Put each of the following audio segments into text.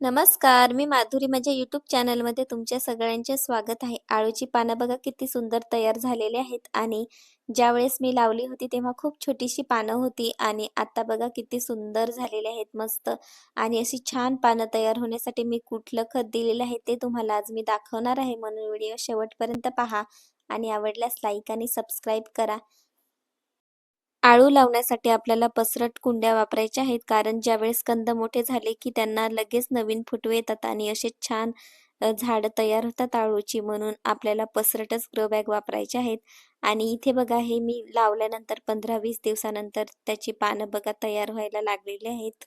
नमस्कार, मी माधुरी माझ्या यूट्यूब चॅनलमध्ये तुमच्या सगळ्यांचे स्वागत आहे. आळूची पानं बघा किती सुंदर तयार झालेली आहेत आणि ज्यावेळेस मी लावली होती तेव्हा खूप छोटीशी पानं होती आणि आता बघा किती सुंदर झालेले आहेत मस्त आणि अशी छान पानं तयार होण्यासाठी मी कुठलं खत दिलेलं आहे ते तुम्हाला आज मी दाखवणार आहे म्हणून व्हिडिओ शेवटपर्यंत पहा आणि आवडल्यास लाईक आणि सबस्क्राईब करा. आळू लावण्यासाठी आपल्याला पसरट कुंड्या वापरायच्या आहेत. कारण ज्यावेळेस कंद मोठे झाले की त्यांना लगेच नवीन फुटवे येतात आणि असे छान झाड तयार होतात आळूची. म्हणून आपल्याला पसरटच ग्रो बॅग वापरायचे आहेत. आणि इथे बघा हे मी लावल्यानंतर पंधरा वीस दिवसानंतर त्याची पानं बघा तयार व्हायला लागलेली आहेत.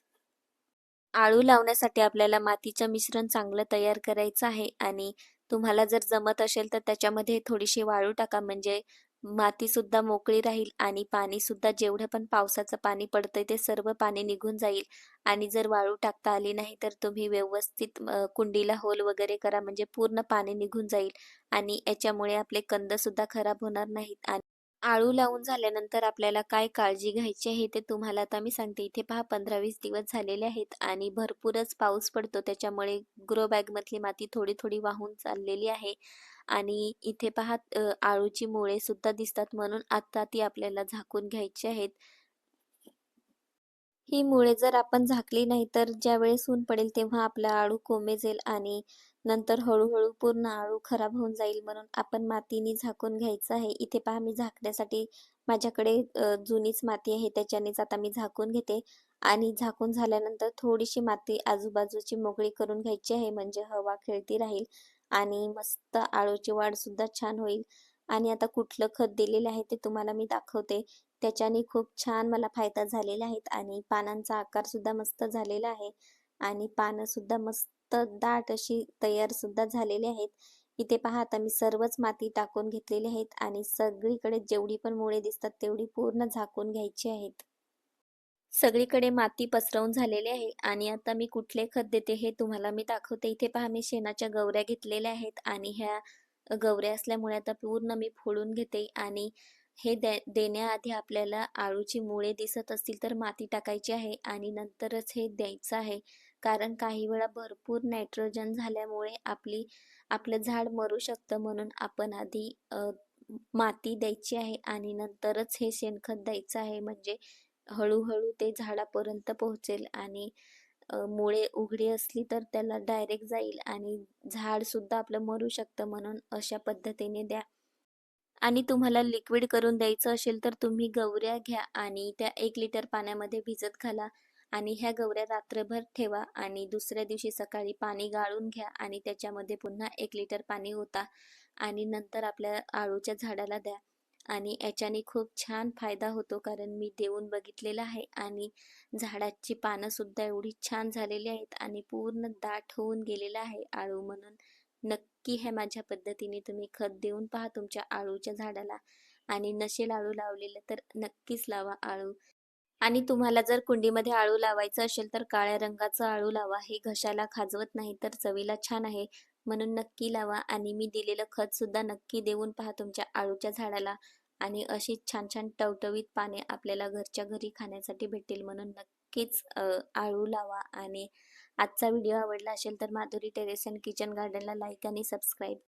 आळू लावण्यासाठी आपल्याला मातीचं मिश्रण चांगलं तयार करायचं आहे. आणि तुम्हाला जर जमत असेल तर त्याच्यामध्ये थोडीशी वाळू टाका. म्हणजे माती सुद्धा मोकळी राहील आणि पाणी सुद्धा जेवढं पण पावसाचं पाणी पडतंय ते सर्व पाणी निघून जाईल. आणि जर वाळू टाकता आली नाही तर तुम्ही व्यवस्थित कुंडीला होल वगैरे करा म्हणजे पूर्ण पाणी निघून जाईल. आणि याच्यामुळे आपले कंद सुद्धा खराब होणार नाहीत आणि आळू लावून झाल्यानंतर आपल्याला काय काळजी घ्यायची आहे ते तुम्हाला आता मी सांगते. इथे पहा पंधरा वीस दिवस झालेले आहेत आणि भरपूरच पाऊस पडतो. त्याच्यामुळे ग्रो बॅगमधली माती थोडी थोडी वाहून चाललेली आहे. आणि इथे पहा आळूची मुळे सुद्धा दिसतात म्हणून आता ती आपल्याला झाकून घ्यायची आहेत. ही मुळे जर आपण झाकली नाही तर ज्यावेळेस ऊन पडेल तेव्हा आपला आळू कोमेजेल आणि नंतर हळूहळू पूर्ण आळू खराब होऊन जाईल म्हणून आपण मातीने झाकून घ्यायचं आहे. इथे पहा मी झाकण्यासाठी माझ्याकडे जुनीच माती आहे. त्याच्यानेच आता मी झाकून घेते. आणि झाकून झाल्यानंतर थोडीशी माती आजूबाजूची मोकळी करून घ्यायची आहे. म्हणजे हवा खेळती राहील आणि मस्त आळूची वाढ सुद्धा छान होईल. आणि आता कुठलं खत दिलेलं आहे ते तुम्हाला मी दाखवते. त्याच्याने खूप छान मला फायदा झालेला आहे आणि पानांचा आकार सुद्धा मस्त झालेला आहे. आणि पानं सुद्धा मस्त दाट अशी तयार सुद्धा झालेली आहेत. इथे पहा आता मी सर्वच माती टाकून घेतलेली आहेत आणि सगळीकडे जेवढी पण मुळे दिसतात तेवढी पूर्ण झाकून घ्यायची आहेत. सगळीकडे माती पसरवून झालेली आहे आणि आता मी कुठले खत देते हे तुम्हाला मी दाखवते. इथे पहा मी शेणाच्या गवऱ्या घेतलेल्या आहेत आणि ह्या गवऱ्या असल्यामुळे आता पूर्ण मी फोडून घेते आणि हे दे देण्याआधी आपल्याला आळूची मुळे दिसत असतील तर माती टाकायची आहे आणि नंतरच हे द्यायचं आहे. कारण काही वेळा भरपूर नायट्रोजन झाल्यामुळे आपली आपलं झाड मरू शकतं म्हणून आपण आधी माती द्यायची आहे आणि नंतरच हे शेणखत द्यायचं आहे. म्हणजे हळूहळू ते झाडापर्यंत पोहोचेल आणि मुळे उघडी असली तर त्याला डायरेक्ट जाईल आणि झाड सुद्धा आपलं मरू शकतं म्हणून अशा पद्धतीने द्या. आणि तुम्हाला लिक्विड करून द्यायचं असेल तर तुम्ही गवऱ्या घ्या आणि त्या एक लिटर पाण्यामध्ये भिजत घाला. आणि ह्या गवऱ्या रात्रभर ठेवा आणि दुसऱ्या दिवशी सकाळी पाणी गाळून घ्या आणि त्याच्यामध्ये पुन्हा एक लिटर पाणी होता आणि नंतर आपल्या आळूच्या झाडाला द्या. आणि याच्याने खूप छान फायदा होतो कारण मी देऊन बघितलेला आहे आणि झाडाची पानंसुद्धा एवढी छान झालेली आहेत आणि पूर्ण दाट होऊन गेलेला आहे आळू म्हणून. नक्की हे माझ्या पद्धतीने तुम्ही खत देऊन पहा तुमच्या आळूच्या झाडाला. आणि नशेल आळू लावलेलं तर नक्कीच लावा आळू. आणि तुम्हाला जर कुंडीमध्ये आळू लावायचं असेल तर काळ्या रंगाचं आळू लावा. हे घशाला खाजवत नाही तर चवीला छान आहे. म्हणून नक्की लावा आणि मी दिलेलं खत सुद्धा नक्की देऊन पहा तुमच्या आळूच्या झाडाला. आणि अशी छान छान टवटवीत पाने आपल्याला घरच्या घरी खाण्यासाठी भेटतील. म्हणून नक्कीच आळू लावा. आणि आजचा व्हिडिओ आवडला असेल तर माधुरी टेरेस अँड किचन गार्डनला लाईक आणि सबस्क्राईब